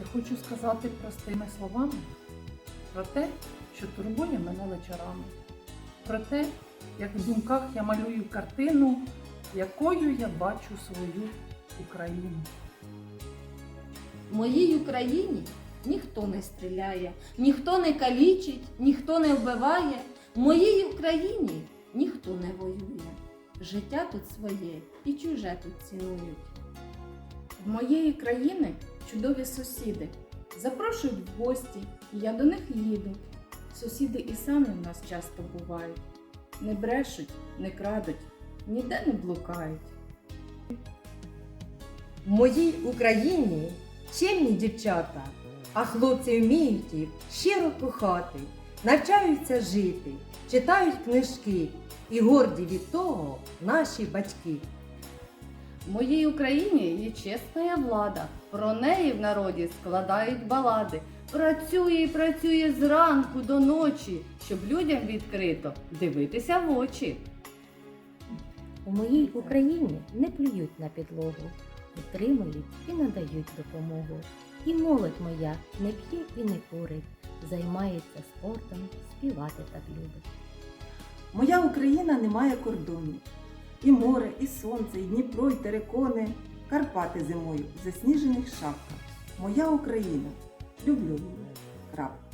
Я хочу сказати простими словами про те, що турбує мене вечорами, про те, як в думках я малюю картину, якою я бачу свою Україну. В моїй Україні ніхто не стріляє, ніхто не калічить, ніхто не вбиває. В моїй Україні ніхто не воює. Життя тут своє і чуже тут цінують. В моєї країни чудові сусіди. Запрошують в гості, і я до них їду. Сусіди і самі в нас часто бувають. Не брешуть, не крадуть, ніде не блукають. В моїй Україні чемні дівчата, а хлопці вміють їх щиро кохати, навчаються жити, читають книжки і горді від того наші батьки. В моїй Україні є чесна влада. Про неї в народі складають балади. Працює і працює зранку до ночі, щоб людям відкрито дивитися в очі. У моїй Україні не плюють на підлогу, підтримують і надають допомогу. І молодь моя не п'є і не курить, займається спортом, співати так любить. Моя Україна не має кордонів. І море, і сонце, і Дніпро, і терикони, Карпати зимою в засніжених шапках. Моя Україна. Люблю. Крапка.